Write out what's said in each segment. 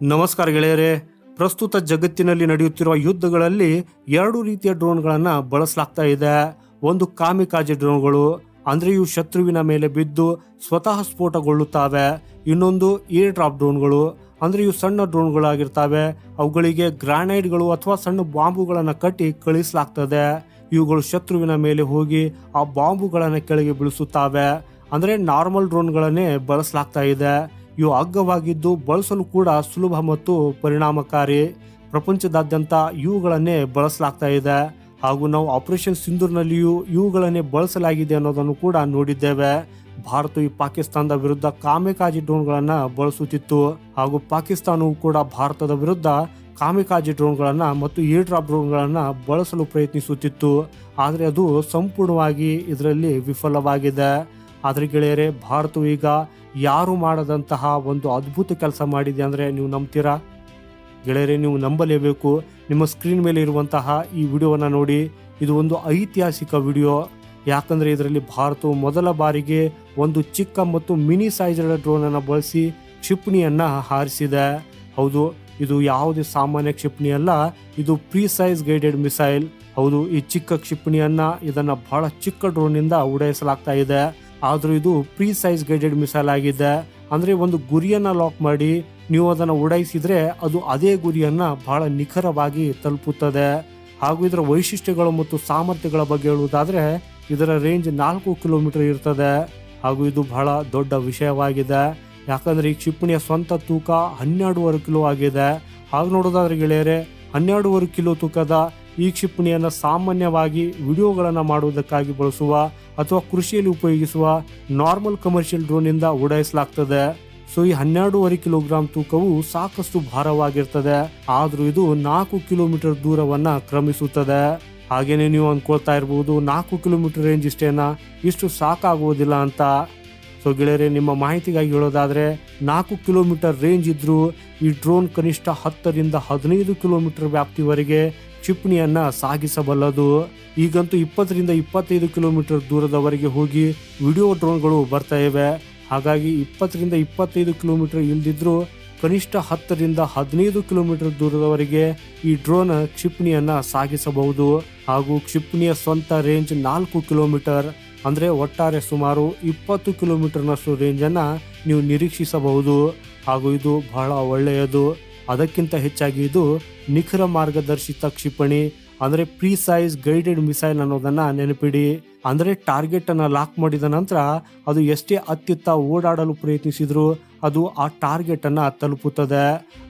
ನಮಸ್ಕಾರ ಗೆಳೆಯರೇ. ಪ್ರಸ್ತುತ ಜಗತ್ತಿನಲ್ಲಿ ನಡೆಯುತ್ತಿರುವ ಯುದ್ಧಗಳಲ್ಲಿ ಎರಡು ರೀತಿಯ ಡ್ರೋನ್ಗಳನ್ನು ಬಳಸಲಾಗ್ತಾ ಇದೆ. ಒಂದು ಕಾಮಿಕಾಜಿ ಡ್ರೋನ್ಗಳು, ಅಂದರೆ ಇವು ಶತ್ರುವಿನ ಮೇಲೆ ಬಿದ್ದು ಸ್ವತಃ ಸ್ಫೋಟಗೊಳ್ಳುತ್ತವೆ. ಇನ್ನೊಂದು ಏರ್ ಡ್ರಾಪ್ ಡ್ರೋನ್ಗಳು, ಅಂದರೆ ಇವು ಸಣ್ಣ ಡ್ರೋನ್ಗಳಾಗಿರ್ತವೆ. ಅವುಗಳಿಗೆ ಗ್ರಾನೈಡ್ಗಳು ಅಥವಾ ಸಣ್ಣ ಬಾಂಬುಗಳನ್ನು ಕಟ್ಟಿ ಕಳಿಸಲಾಗ್ತದೆ. ಇವುಗಳು ಶತ್ರುವಿನ ಮೇಲೆ ಹೋಗಿ ಆ ಬಾಂಬುಗಳನ್ನು ಕೆಳಗೆ ಬೀಳಿಸುತ್ತವೆ. ಅಂದರೆ ನಾರ್ಮಲ್ ಡ್ರೋನ್ಗಳನ್ನೇ ಬಳಸಲಾಗ್ತಾ ಇದೆ. ಇವು ಅಗ್ಗವಾಗಿದ್ದು ಬಳಸಲು ಕೂಡ ಸುಲಭ ಮತ್ತು ಪರಿಣಾಮಕಾರಿ. ಪ್ರಪಂಚದಾದ್ಯಂತ ಇವುಗಳನ್ನೇ ಬಳಸಲಾಗ್ತಾ ಇದೆ. ಹಾಗೂ ನಾವು ಆಪರೇಷನ್ ಸಿಂಧೂರ್ನಲ್ಲಿಯೂ ಇವುಗಳನ್ನೇ ಬಳಸಲಾಗಿದೆ ಅನ್ನೋದನ್ನು ಕೂಡ ನೋಡಿದ್ದೇವೆ. ಭಾರತವು ಈ ಪಾಕಿಸ್ತಾನದ ವಿರುದ್ಧ ಕಾಮಿಕಾಜಿ ಡ್ರೋನ್ಗಳನ್ನು ಬಳಸುತ್ತಿತ್ತು. ಹಾಗೂ ಪಾಕಿಸ್ತಾನವು ಕೂಡ ಭಾರತದ ವಿರುದ್ಧ ಕಾಮಿಕಾಜಿ ಡ್ರೋನ್ಗಳನ್ನು ಮತ್ತು ಏರ್ ಡ್ರಾಪ್ ಡ್ರೋನ್ಗಳನ್ನ ಬಳಸಲು ಪ್ರಯತ್ನಿಸುತ್ತಿತ್ತು. ಆದರೆ ಅದು ಸಂಪೂರ್ಣವಾಗಿ ಇದರಲ್ಲಿ ವಿಫಲವಾಗಿದೆ. ಆದರೆ ಗೆಳೆಯರೆ, ಭಾರತವು ಈಗ ಯಾರು ಮಾಡದಂತಹ ಒಂದು ಅದ್ಭುತ ಕೆಲಸ ಮಾಡಿದೆ ಅಂದರೆ ನೀವು ನಂಬ್ತೀರಾ? ಗೆಳೆಯರೆ, ನೀವು ನಂಬಲೇಬೇಕು. ನಿಮ್ಮ ಸ್ಕ್ರೀನ್ ಮೇಲೆ ಇರುವಂತಹ ಈ ವಿಡಿಯೋವನ್ನು ನೋಡಿ. ಇದು ಒಂದು ಐತಿಹಾಸಿಕ ವಿಡಿಯೋ. ಯಾಕಂದರೆ ಇದರಲ್ಲಿ ಭಾರತವು ಮೊದಲ ಬಾರಿಗೆ ಒಂದು ಚಿಕ್ಕ ಮತ್ತು ಮಿನಿ ಸೈಜ್ಡ್ ಡ್ರೋನನ್ನು ಬಳಸಿ ಕ್ಷಿಪಣಿಯನ್ನು ಹಾರಿಸಿದೆ. ಹೌದು, ಇದು ಯಾವುದೇ ಸಾಮಾನ್ಯ ಕ್ಷಿಪಣಿ ಅಲ್ಲ, ಇದು ಪ್ರೀ ಸೈಜ್ ಗೈಡೆಡ್ ಮಿಸೈಲ್. ಹೌದು, ಈ ಚಿಕ್ಕ ಕ್ಷಿಪಣಿಯನ್ನು ಇದನ್ನು ಬಹಳ ಚಿಕ್ಕ ಡ್ರೋನಿಂದ ಉಡಾಯಿಸಲಾಗ್ತಾ ಇದೆ. ಆದ್ರೂ ಇದು ಪ್ರೀ ಸೈಜ್ ಗೈಡೆಡ್ ಮಿಸೈಲ್ ಆಗಿದೆ. ಅಂದ್ರೆ ಒಂದು ಗುರಿಯನ್ನ ಲಾಕ್ ಮಾಡಿ ನೀವು ಅದನ್ನ ಉಡಾಯಿಸಿದ್ರೆ ಅದು ಅದೇ ಗುರಿಯನ್ನ ಬಹಳ ನಿಖರವಾಗಿ ತಲುಪುತ್ತದೆ. ಹಾಗೂ ಇದರ ವೈಶಿಷ್ಟ್ಯಗಳು ಮತ್ತು ಸಾಮರ್ಥ್ಯಗಳ ಬಗ್ಗೆ ಹೇಳುವುದಾದರೆ ಇದರ ರೇಂಜ್ ನಾಲ್ಕು ಕಿಲೋಮೀಟರ್ ಇರ್ತದೆ. ಹಾಗೂ ಇದು ಬಹಳ ದೊಡ್ಡ ವಿಷಯವಾಗಿದೆ. ಯಾಕಂದ್ರೆ ಈ ಕ್ಷಿಪಣಿಯ ಸ್ವಂತ ತೂಕ ಹನ್ನೆರಡೂವರೆ ಕಿಲೋ ಆಗಿದೆ. ಹಾಗೆ ನೋಡೋದಾದ್ರೆ ಗೆಳೆಯರೆ, ಹನ್ನೆರಡೂವರೆ ಕಿಲೋ ತೂಕದ ಈ ಕ್ಷಿಪಣಿಯನ್ನು ಸಾಮಾನ್ಯವಾಗಿ ವಿಡಿಯೋಗಳನ್ನು ಮಾಡುವುದಕ್ಕಾಗಿ ಬಳಸುವ ಅಥವಾ ಕೃಷಿಯಲ್ಲಿ ಉಪಯೋಗಿಸುವ ನಾರ್ಮಲ್ ಕಮರ್ಷಿಯಲ್ ಡ್ರೋನ್ನಿಂದ ಉಡಾಯಿಸಲಾಗ್ತದೆ. ಸೊ, ಈ ಹನ್ನೆರಡೂವರೆ ಕಿಲೋಗ್ರಾಂ ತೂಕವು ಸಾಕಷ್ಟು ಭಾರವಾಗಿರ್ತದೆ. ಆದ್ರೂ ಇದು ನಾಲ್ಕು ಕಿಲೋಮೀಟರ್ ದೂರವನ್ನ ಕ್ರಮಿಸುತ್ತದೆ. ಹಾಗೇನೆ ನೀವು ಅನ್ಕೊಳ್ತಾ ಇರಬಹುದು ನಾಲ್ಕು ಕಿಲೋಮೀಟರ್ ರೇಂಜ್ ಇಷ್ಟೇನಾ? ಇಷ್ಟು ಸಾಕಾಗುವುದಿಲ್ಲ ಅಂತ. ಸೊ, ಗೆಳೆಯರೆ, ನಿಮ್ಮ ಮಾಹಿತಿಗಾಗಿ ಹೇಳೋದಾದ್ರೆ, ನಾಲ್ಕು ಕಿಲೋಮೀಟರ್ ರೇಂಜ್ ಇದ್ರೂ ಈ ಡ್ರೋನ್ ಕನಿಷ್ಠ ಹತ್ತರಿಂದ ಹದಿನೈದು ಕಿಲೋಮೀಟರ್ ವ್ಯಾಪ್ತಿವರೆಗೆ ಕ್ಷಿಪಣಿಯನ್ನ ಸಾಗಿಸಬಲ್ಲದು. ಈಗಂತೂ ಇಪ್ಪತ್ತರಿಂದ ಇಪ್ಪತ್ತೈದು ಕಿಲೋಮೀಟರ್ ದೂರದವರೆಗೆ ಹೋಗಿ ವಿಡಿಯೋ ಡ್ರೋನ್ಗಳು ಬರ್ತಾ ಇವೆ. ಹಾಗಾಗಿ ಇಪ್ಪತ್ತರಿಂದ ಇಪ್ಪತ್ತೈದು ಕಿಲೋಮೀಟರ್ ಇಲ್ದಿದ್ರು ಕನಿಷ್ಠ ಹತ್ತರಿಂದ ಹದಿನೈದು ಕಿಲೋಮೀಟರ್ ದೂರದವರೆಗೆ ಈ ಡ್ರೋನ್ ಕ್ಷಿಪಣಿಯನ್ನ ಸಾಗಿಸಬಹುದು. ಹಾಗೂ ಕ್ಷಿಪಣಿಯ ಸ್ವಂತ ರೇಂಜ್ ನಾಲ್ಕು ಕಿಲೋಮೀಟರ್, ಅಂದ್ರೆ ಒಟ್ಟಾರೆ ಸುಮಾರು ಇಪ್ಪತ್ತು ಕಿಲೋಮೀಟರ್ನಷ್ಟು ರೇಂಜನ್ನು ನೀವು ನಿರೀಕ್ಷಿಸಬಹುದು. ಹಾಗೂ ಇದು ಬಹಳ ಒಳ್ಳೆಯದು. ಅದಕ್ಕಿಂತ ಹೆಚ್ಚಾಗಿ ಇದು ನಿಖರ ಮಾರ್ಗದರ್ಶಿತ ಕ್ಷಿಪಣಿ, ಅಂದರೆ ಪ್ರೀ ಸೈಜ್ ಗೈಡೆಡ್ ಮಿಸೈಲ್ ಅನ್ನೋದನ್ನ ನೆನಪಿಡಿ. ಅಂದರೆ ಟಾರ್ಗೆಟ್ ಅನ್ನ ಲಾಕ್ ಮಾಡಿದ ನಂತರ ಅದು ಎಷ್ಟೇ ಅತ್ಯುತ್ತ ಓಡಾಡಲು ಪ್ರಯತ್ನಿಸಿದ್ರು ಅದು ಆ ಟಾರ್ಗೆಟ್ ಅನ್ನ ತಲುಪುತ್ತದೆ.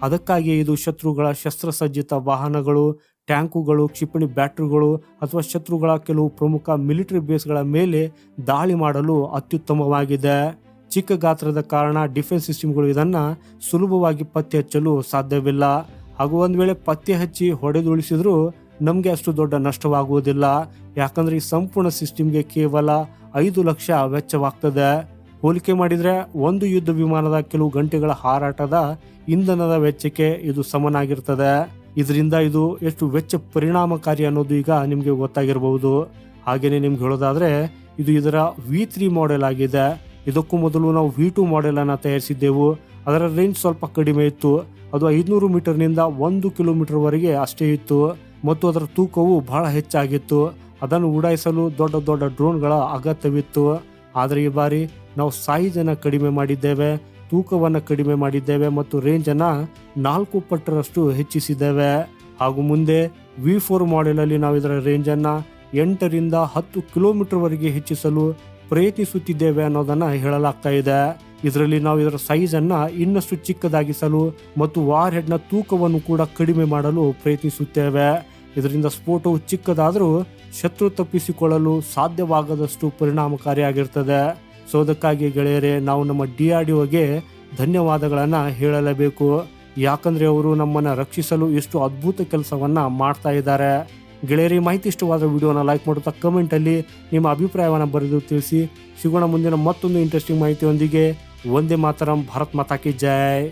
ಅದಕ್ಕಾಗಿ ಇದು ಶತ್ರುಗಳ ಶಸ್ತ್ರಸಜ್ಜಿತ ವಾಹನಗಳು, ಟ್ಯಾಂಕುಗಳು, ಕ್ಷಿಪಣಿ ಬ್ಯಾಟ್ರಿಗಳು ಅಥವಾ ಶತ್ರುಗಳ ಕೆಲವು ಪ್ರಮುಖ ಮಿಲಿಟರಿ ಬೇಸ್ಗಳ ಮೇಲೆ ದಾಳಿ ಮಾಡಲು ಅತ್ಯುತ್ತಮವಾಗಿದೆ. ಚಿಕ್ಕ ಗಾತ್ರದ ಕಾರಣ ಡಿಫೆನ್ಸ್ ಸಿಸ್ಟಮ್ಗಳು ಇದನ್ನ ಸುಲಭವಾಗಿ ಪತ್ತೆ ಹಚ್ಚಲು ಸಾಧ್ಯವಿಲ್ಲ. ಹಾಗೂ ಒಂದು ವೇಳೆ ಪತ್ತೆ ಹಚ್ಚಿ ಹೊಡೆದುಳಿಸಿದ್ರು ನಮಗೆ ಅಷ್ಟು ದೊಡ್ಡ ನಷ್ಟವಾಗುವುದಿಲ್ಲ. ಯಾಕಂದ್ರೆ ಈ ಸಂಪೂರ್ಣ ಸಿಸ್ಟಮ್ಗೆ ಕೇವಲ ಐದು ಲಕ್ಷ ವೆಚ್ಚವಾಗ್ತದೆ. ಹೋಲಿಕೆ ಮಾಡಿದ್ರೆ ಒಂದು ಯುದ್ಧ ವಿಮಾನದ ಕೆಲವು ಗಂಟೆಗಳ ಹಾರಾಟದ ಇಂಧನದ ವೆಚ್ಚಕ್ಕೆ ಇದು ಸಮನಾಗಿರ್ತದೆ. ಇದರಿಂದ ಇದು ಎಷ್ಟು ವೆಚ್ಚ ಪರಿಣಾಮಕಾರಿ ಅನ್ನೋದು ಈಗ ನಿಮಗೆ ಗೊತ್ತಾಗಿರಬಹುದು. ಹಾಗೇನೆ ನಿಮ್ಗೆ ಹೇಳೋದಾದ್ರೆ ಇದು ಇದರ ವಿ ತ್ರೀ ಮಾಡೆಲ್ ಆಗಿದೆ. ಇದಕ್ಕೂ ಮೊದಲು ನಾವು ವಿ ಟು ಮಾಡೆಲನ್ನು ತಯಾರಿಸಿದ್ದೆವು. ಅದರ ರೇಂಜ್ ಸ್ವಲ್ಪ ಕಡಿಮೆ ಇತ್ತು. ಅದು ಐದುನೂರು ಮೀಟರ್ನಿಂದ ಒಂದು ಕಿಲೋಮೀಟರ್ ವರೆಗೆ ಅಷ್ಟೇ ಇತ್ತು. ಮತ್ತು ಅದರ ತೂಕವು ಬಹಳ ಹೆಚ್ಚಾಗಿತ್ತು. ಅದನ್ನು ಉಡಾಯಿಸಲು ದೊಡ್ಡ ದೊಡ್ಡ ಡ್ರೋನ್ಗಳ ಅಗತ್ಯವಿತ್ತು. ಆದರೆ ಈ ಬಾರಿ ನಾವು ಸೈಜನ್ನು ಕಡಿಮೆ ಮಾಡಿದ್ದೇವೆ, ತೂಕವನ್ನು ಕಡಿಮೆ ಮಾಡಿದ್ದೇವೆ ಮತ್ತು ರೇಂಜನ್ನು ನಾಲ್ಕು ಪಟ್ಟರಷ್ಟು ಹೆಚ್ಚಿಸಿದ್ದೇವೆ. ಹಾಗೂ ಮುಂದೆ ವಿ ಫೋರ್ ಮಾಡೆಲಲ್ಲಿ ನಾವು ಇದರ ರೇಂಜನ್ನು ಎಂಟರಿಂದ ಹತ್ತು ಕಿಲೋಮೀಟರ್ವರೆಗೆ ಹೆಚ್ಚಿಸಲು ಪ್ರಯತ್ನಿಸುತ್ತಿದ್ದೇವೆ ಅನ್ನೋದನ್ನ ಹೇಳಲಾಗ್ತಾ ಇದೆ. ಇದರಲ್ಲಿ ನಾವು ಇದರ ಸೈಜ್ ಅನ್ನ ಇನ್ನಷ್ಟು ಚಿಕ್ಕದಾಗಿಸಲು ಮತ್ತು ವಾರ್ ಹೆಡ್ನ ತೂಕವನ್ನು ಕೂಡ ಕಡಿಮೆ ಮಾಡಲು ಪ್ರಯತ್ನಿಸುತ್ತೇವೆ. ಇದರಿಂದ ಸ್ಫೋಟವು ಚಿಕ್ಕದಾದರೂ ಶತ್ರು ತಪ್ಪಿಸಿಕೊಳ್ಳಲು ಸಾಧ್ಯವಾಗದಷ್ಟು ಪರಿಣಾಮಕಾರಿಯಾಗಿರ್ತದೆ. ಸೊ ಅದಕ್ಕಾಗಿ ಗೆಳೆಯರೇ, ನಾವು ನಮ್ಮ ಡಿ ಆರ್ ಡಿ ಒಗೆ ಧನ್ಯವಾದಗಳನ್ನು ಹೇಳಲೇಬೇಕು. ಯಾಕಂದ್ರೆ ಅವರು ನಮ್ಮನ್ನ ರಕ್ಷಿಸಲು ಎಷ್ಟು ಅದ್ಭುತ ಕೆಲಸವನ್ನ ಮಾಡ್ತಾ ಇದ್ದಾರೆ. ಗೆಳೆಯರಿ, ಮಾಹಿತಿ ಇಷ್ಟವಾದ ವಿಡಿಯೋನ ಲೈಕ್ ಮಾಡುತ್ತಾ ಕಮೆಂಟ್ ಅಲ್ಲಿ ನಿಮ್ಮ ಅಭಿಪ್ರಾಯವನ್ನು ಬರೆದು ತಿಳಿಸಿ. ಸಿಗೋಣ ಮುಂದಿನ ಮತ್ತೊಂದು ಇಂಟ್ರೆಸ್ಟಿಂಗ್ ಮಾಹಿತಿಯೊಂದಿಗೆ. ಒಂದೇ ಮಾತರಂ, ಭಾರತ್ ಮಾತಾ ಕಿ ಜೈ.